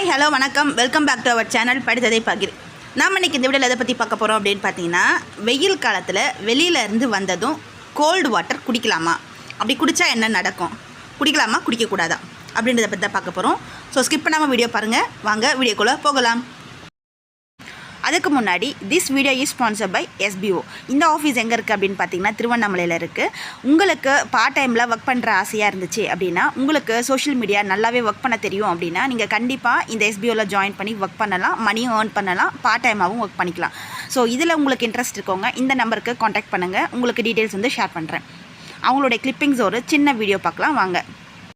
Hi hello வணக்கம். Welcome back to our channel படித்ததை பகிர். நாம் இன்றைக்கி இந்த வீடியோவில் எதை பற்றி பார்க்க போகிறோம் அப்படின்னு பார்த்தீங்கன்னா வெயில் காலத்தில் வெளியில இருந்து வந்ததும் கோல்டு வாட்டர் குடிக்கலாமா? அப்படி குடித்தா என்ன நடக்கும்? குடிக்கலாமா? குடிக்கக்கூடாதா? அப்படின்றத பற்றி தான் பார்க்க போகிறோம் ஸோ ஸ்கிப் பண்ணாமல் வீடியோ பாருங்கள் வாங்க வீடியோக்குள்ளே போகலாம். அதுக்கு முன்னாடி this video is sponsor by SPO இந்த ஆஃபீஸ் எங்கே இருக்குது அப்படின்னு பார்த்தீங்கன்னா திருவண்ணாமலையில் இருக்குது உங்களுக்கு பார்ட் டைமில் ஒர்க் பண்ணுற ஆசையாக இருந்துச்சு அப்படின்னா உங்களுக்கு சோஷியல் மீடியா நல்லாவே ஒர்க் பண்ண தெரியும் அப்படின்னா நீங்கள் கண்டிப்பாக இந்த எஸ்பிஓவில் ஜாயின் பண்ணி ஒர்க் பண்ணலாம் மணியும் ஏர்ன் பண்ணலாம் பார்ட் டைமாகவும் ஒர்க் பண்ணிக்கலாம். ஸோ இதில் உங்களுக்கு இன்ட்ரெஸ்ட் இருக்கவங்க இந்த நம்பருக்கு காண்டாக்ட் பண்ணுங்கள் உங்களுக்கு டீட்டெயில்ஸ் வந்து ஷேர் பண்ணுறேன் அவங்களுடைய கிளிப்பிங்ஸ் ஒரு சின்ன வீடியோ பார்க்கலாம். வாங்க.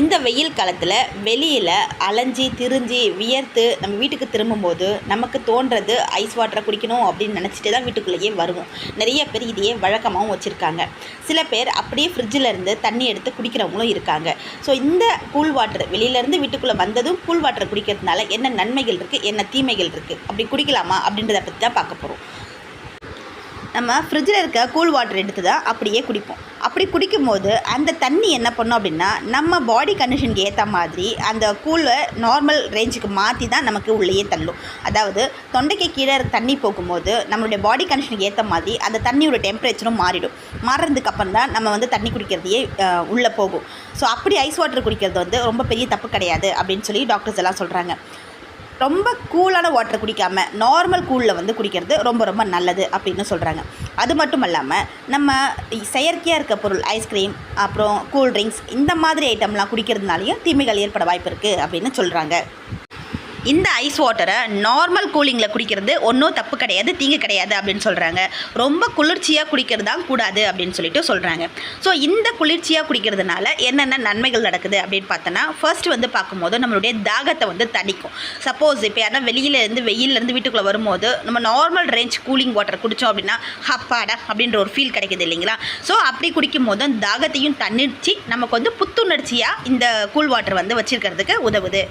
இந்த வெயில் காலத்தில் வெளியில் அலைஞ்சி திரிஞ்சு வியர்த்து நம்ம வீட்டுக்கு திரும்பும்போது நமக்கு தோன்றது ஐஸ் வாட்டரை குடிக்கணும் அப்படின்னு நினச்சிட்டு தான் வீட்டுக்குள்ளேயே வருவோம். நிறைய பேர் இதையே வழக்கமாகவும் வச்சுருக்காங்க. சில பேர் அப்படியே ஃப்ரிட்ஜில் இருந்து தண்ணி எடுத்து குடிக்கிறவங்களும் இருக்காங்க. ஸோ இந்த கூல் வாட்டர் வெளியிலேருந்து வீட்டுக்குள்ளே வந்ததும் கூல் வாட்டர் குடிக்கிறதுனால என்ன நன்மைகள் இருக்குது என்ன தீமைகள் இருக்குது அப்படி குடிக்கலாமா அப்படின்றத பற்றி தான் பார்க்க போகிறோம் நம்ம ஃப்ரிட்ஜில் இருக்க கூல் வாட்டர் எடுத்து தான் அப்படியே குடிப்போம். அப்படி குடிக்கும்போது அந்த தண்ணி என்ன பண்ணும் அப்படின்னா நம்ம பாடி கண்டிஷனுக்கு ஏற்ற மாதிரி அந்த கூலை நார்மல் ரேஞ்சுக்கு மாற்றி தான் நமக்கு உள்ளேயே தள்ளும். அதாவது தொண்டைக்கு கீழே இருக்க தண்ணி போகும்போது நம்மளுடைய பாடி கண்டிஷனுக்கு ஏற்ற மாதிரி அந்த தண்ணியோட டெம்பரேச்சரும் மாறிடும். மாறுறதுக்கு அப்புறம் தான் நம்ம வந்து தண்ணி குடிக்கிறதையே உள்ளே போகும். ஸோ அப்படி ஐஸ் வாட்டர் குடிக்கிறது வந்து ரொம்ப பெரிய தப்பு கிடையாது அப்படின்னு சொல்லி டாக்டர்ஸ் எல்லாம் சொல்கிறாங்க ரொம்ப கூலான வாட்டர் குடிக்காமல் நார்மல் கூலில் வந்து குடிக்கிறது ரொம்ப ரொம்ப நல்லது அப்படின்னு சொல்கிறாங்க அது மட்டும் இல்லாமல் நம்ம செயற்கையாக இருக்க பொருள் ஐஸ்கிரீம் அப்புறம் கூல் ட்ரிங்க்ஸ் இந்த மாதிரி ஐட்டம்லாம் குடிக்கிறதுனாலையும் தீமைகள் ஏற்பட வாய்ப்பு இருக்குது அப்படின்னு சொல்கிறாங்க இந்த ஐஸ் வாட்டரை நார்மல் கூலிங்கில் குடிக்கிறது ஒன்றும் தப்பு கிடையாது தீங்கு கிடையாது அப்படின்னு சொல்கிறாங்க ரொம்ப குளிர்ச்சியாக குடிக்கிறது தான் கூடாது அப்படின்னு சொல்லிட்டு சொல்கிறாங்க ஸோ இந்த குளிர்ச்சியாக குடிக்கிறதுனால என்னென்ன நன்மைகள் நடக்குது அப்படின்னு பார்த்தோன்னா ஃபர்ஸ்ட் வந்து பார்க்கும்போது நம்மளுடைய தாகத்தை வந்து தணிக்கும். சப்போஸ் இப்போ யாரா வெளியிலேருந்து வெயிலேருந்து இருந்து வீட்டுக்குள்ளே வரும்போது நம்ம நார்மல் ரேஞ்ச் கூலிங் வாட்டர் குடித்தோம் அப்படின்னா ஹப்பாடா அப்படின்ற ஒரு ஃபீல் கிடைக்குது இல்லைங்களா? ஸோ அப்படி குடிக்கும் போது தாகத்தையும் தண்ணிச்சு நமக்கு வந்து புத்துணர்ச்சியாக இந்த கூல் வாட்டர் வந்து வச்சுருக்கிறதுக்கு உதவுது.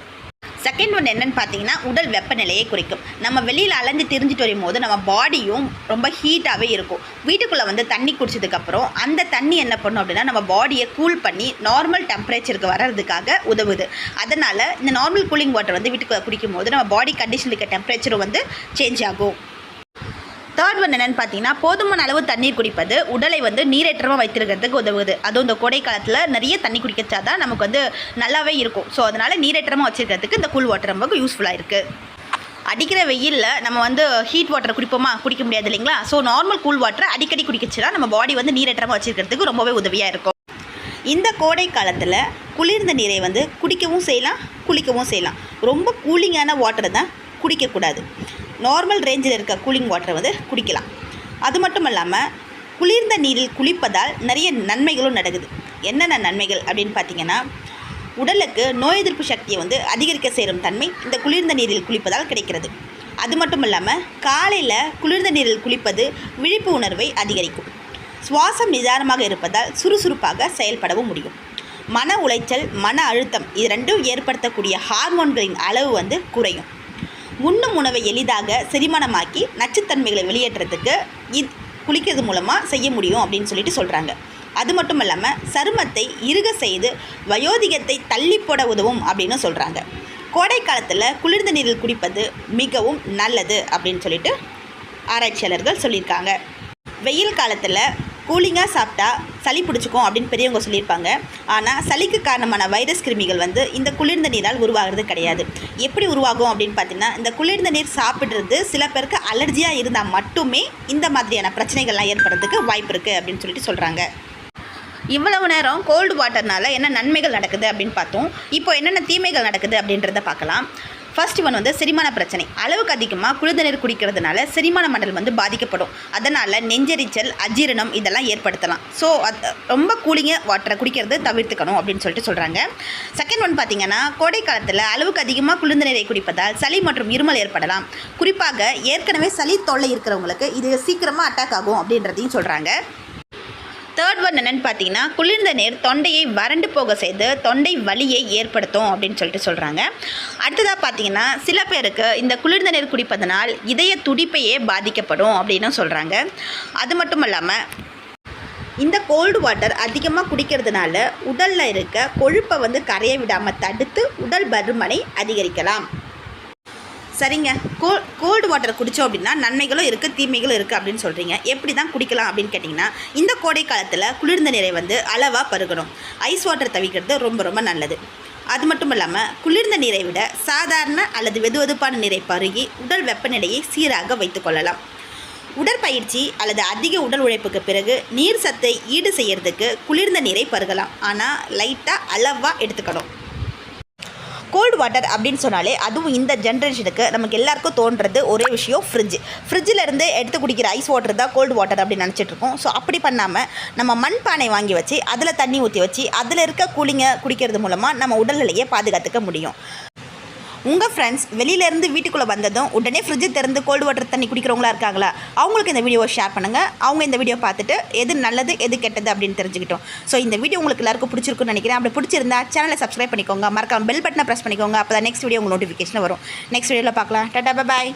செகண்ட் ஒன்று என்னென்னு பார்த்தீங்கன்னா உடல் வெப்பநிலையை குறிக்கும். நம்ம வெளியில் அலைஞ்சு திரிஞ்சிட்டு வரும்போது நம்ம பாடியும் ரொம்ப ஹீட்டாகவே இருக்கும். வீட்டுக்குள்ளே வந்து தண்ணி குடிச்சதுக்கப்புறம் அந்த தண்ணி என்ன பண்ணும் அப்படின்னா நம்ம பாடியை கூல் பண்ணி நார்மல் டெம்பரேச்சருக்கு வர்றதுக்காக உதவுது. அதனால் இந்த நார்மல் கூலிங் வாட்டர் வந்து வீட்டுக்குள்ளே குடிக்கும்போது நம்ம பாடி கண்டிஷன் இருக்க டெம்பரேச்சரும் வந்து சேஞ்ச் ஆகும். தேர்ட் ஒன் என்னென்னு பார்த்தீங்கன்னா போதுமான அளவு தண்ணீர் குடிப்பது உடலை வந்து நீரேற்றமாக வைத்திருக்கிறதுக்கு உதவுது. அதுவும் இந்த கோடை காலத்தில் நிறைய தண்ணி குடிக்கச்சா தான் நமக்கு வந்து நல்லாவே இருக்கும். ஸோ அதனால் நீரேற்றமாக வச்சிருக்கிறதுக்கு இந்த கூல் வாட்டர் ரொம்ப யூஸ்ஃபுல்லாக இருக்குது அடிக்கிற வெயிலில் நம்ம வந்து ஹீட் வாட்டர் குடிப்போமா? குடிக்க முடியாது இல்லைங்களா? ஸோ நார்மல் கூல் வாட்டரை அடிக்கடி குடிக்கச்சுன்னா நம்ம பாடி வந்து நீரேற்றமாக வச்சிருக்கிறதுக்கு ரொம்பவே உதவியாக இருக்கும். இந்த கோடை காலத்தில் குளிர்ந்த நீரை வந்து குடிக்கவும் செய்யலாம் குளிக்கவும் செய்யலாம். ரொம்ப கூலிங்கான வாட்டரை தான் குடிக்கக்கூடாது. நார்மல் ரேஞ்சில் இருக்க கூலிங் வாட்டரை வந்து குடிக்கலாம். அது மட்டும் இல்லாமல் குளிர்ந்த நீரில் குளிப்பதால் நிறைய நன்மைகளும் நடக்குது. என்னென்ன நன்மைகள் அப்படின்னு பார்த்தீங்கன்னா உடலுக்கு நோய் எதிர்ப்பு சக்தியை வந்து அதிகரிக்க சேரும் தன்மை இந்த குளிர்ந்த நீரில் குளிப்பதால் கிடைக்கிறது. அது மட்டும் இல்லாமல் காலையில் குளிர்ந்த நீரில் குளிப்பது விழிப்பு உணர்வை அதிகரிக்கும். சுவாசம் நிதானமாக இருப்பதால் சுறுசுறுப்பாக செயல்படவும் முடியும். மன உளைச்சல் மன அழுத்தம் இது ரெண்டும் ஏற்படுத்தக்கூடிய ஹார்மோன்களின் அளவு வந்து குறையும். உண்ணும் உணவை எளிதாக செரிமானமாக்கி நச்சுத்தன்மைகளை வெளியேற்றுறதுக்கு இது குளிக்கிறது மூலமாக செய்ய முடியும் அப்படின்னு சொல்லிட்டு சொல்கிறாங்க அது மட்டும் இல்லாமல் சருமத்தை இறுக செய்து வயோதிகத்தை தள்ளி போட உதவும் அப்படின்னு சொல்கிறாங்க கோடை காலத்தில் குளிர்ந்த நீரில் குடிப்பது மிகவும் நல்லது அப்படின்னு சொல்லிட்டு ஆராய்ச்சியாளர்கள் சொல்லியிருக்காங்க. வெயில் காலத்தில் கூலிங்காக சாப்பிட்டா சளி பிடிச்சிக்கும் அப்படின்னு பெரியவங்க சொல்லியிருப்பாங்க. ஆனால் சளிக்கு காரணமான வைரஸ் கிருமிகள் வந்து இந்த குளிர்ந்த நீரால் உருவாகிறது கிடையாது. எப்படி உருவாகும் அப்படின்னு பார்த்தீங்கன்னா இந்த குளிர்ந்த நீர் சாப்பிட்றது சில பேருக்கு அலர்ஜியாக இருந்தால் மட்டுமே இந்த மாதிரியான பிரச்சனைகள்லாம் ஏற்படுறதுக்கு வாய்ப்பு இருக்குது அப்படின்னு சொல்லிட்டு சொல்கிறாங்க இவ்வளவு நேரம் கோல்டு வாட்டர்னால என்ன நன்மைகள் நடக்குது அப்படின்னு பார்த்தோம். இப்போ என்னென்ன தீமைகள் நடக்குது அப்படின்றத பார்க்கலாம். ஃபர்ஸ்ட் ஒன் வந்து செரிமான பிரச்சனை. அளவுக்கு அதிகமாக குளிர்ந்த நீர் குடிக்கிறதுனால செரிமான மண்டலம் வந்து பாதிக்கப்படும். அதனால் நெஞ்செரிச்சல் அஜீரணம் இதெல்லாம் ஏற்படுத்தலாம். ஸோ அது ரொம்ப கூலிங்க வாட்டரை குடிக்கிறது தவிர்த்துக்கணும் அப்படின்னு சொல்லிட்டு சொல்கிறாங்க செகண்ட் ஒன் பார்த்தீங்கன்னா கோடை காலத்தில் அளவுக்கு அதிகமாக குளிர்ந்த நீரை குடிப்பதால் சளி மற்றும் இருமல் ஏற்படலாம். குறிப்பாக ஏற்கனவே சளி தொல்லை இருக்கிறவங்களுக்கு இது சீக்கிரமாக அட்டாக் ஆகும் அப்படின்றதையும் சொல்கிறாங்க தேர்ட் ஒன் என்னென்னு பார்த்தீங்கன்னா குளிர்ந்த நீர் தொண்டையை வறண்டு போக செய்து தொண்டை வலியை ஏற்படுத்தும் அப்படின்னு சொல்லிட்டு சொல்கிறாங்க அடுத்ததாக பார்த்தீங்கன்னா சில பேருக்கு இந்த குளிர்ந்த நீர் குடிப்பதனால் இதய துடிப்பையே பாதிக்கப்படும் அப்படின்னு சொல்கிறாங்க அது மட்டும் இல்லாமல் இந்த கோல்டு வாட்டர் அதிகமாக குடிக்கிறதுனால உடலில் இருக்க கொழுப்பை வந்து கரைய விடாமல் தடுத்து உடல் பருமனை அதிகரிக்கலாம். சரிங்க. கோ கோல்டு வாட்டர் குடித்தோம் அப்படின்னா நன்மைகளும் இருக்குது தீமைகளும் இருக்குது அப்படின்னு சொல்கிறீங்க எப்படி தான் குடிக்கலாம் அப்படின்னு கேட்டிங்கன்னா இந்த கோடை காலத்தில் குளிர்ந்த நீரை வந்து அளவாக பருகணும். ஐஸ் வாட்டர் தவிக்கிறது ரொம்ப ரொம்ப நல்லது. அது மட்டும் இல்லாமல் குளிர்ந்த நீரை விட சாதாரண அல்லது வெதுவெதுப்பான நீரை பருகி உடல் வெப்பநிலையை சீராக வைத்துக்கொள்ளலாம் உடற்பயிற்சி அல்லது அதிக உடல் உழைப்புக்கு பிறகு நீர் சத்தை ஈடு செய்யறதுக்கு குளிர்ந்த நீரை பருகலாம். ஆனால் லைட்டாக அளவாக எடுத்துக்கணும். கோல்டு வாட்டர் அப்படின்னு சொன்னாலே அதுவும் இந்த ஜென்ரேஷனுக்கு நமக்கு எல்லாருக்கும் தோன்றது ஒரே விஷயம் ஃப்ரிட்ஜ் ஃப்ரிட்ஜில் இருந்து எடுத்து குடிக்கிற ஐஸ் வாட்டர் தான் கோல்டு வாட்டர் அப்படின்னு நினச்சிட்டு இருக்கோம். ஸோ அப்படி பண்ணாமல் நம்ம மண் பானை வாங்கி வச்சு அதில் தண்ணி ஊற்றி வச்சு அதில் இருக்க கூலிங்கை குடிக்கிறது மூலமாக நம்ம உடல்நிலையை பாதுகாத்துக்க முடியும். உங்கள் ஃப்ரெண்ட்ஸ் வெளியிலேருந்து வீட்டுக்குள்ளே வந்ததும் உடனே ஃப்ரிட்ஜு திறந்து கோல்டு வாட்டர் தண்ணி குடிக்கிறவங்களா இருக்காங்களா? அவங்களுக்கு இந்த வீடியோவை ஷேர் பண்ணுங்கள் அவங்க இந்த வீடியோ பார்த்துட்டு எது நல்லது எது கெட்டது அப்படின்னு தெரிஞ்சுக்கிட்டோம். ஸோ இந்த வீடியோ உங்களுக்கு எல்லாருக்கும் பிடிச்சிருக்குன்னு நினைக்கிறேன். அப்படி பிடிச்சிருந்தா சேனலை சப்ஸ்கிரைப் பண்ணிக்கோங்க. மறக்காம பெல் பட்டனை ப்ரெஸ் பண்ணிக்கோங்க. அப்போ தான் நெக்ஸ்ட் வீடியோ உங்களுக்கு நோட்டிஃபிகேஷன் வரும். நெக்ஸ்ட் வீடியோவில் பார்க்கலாம். டாட்டா பாய்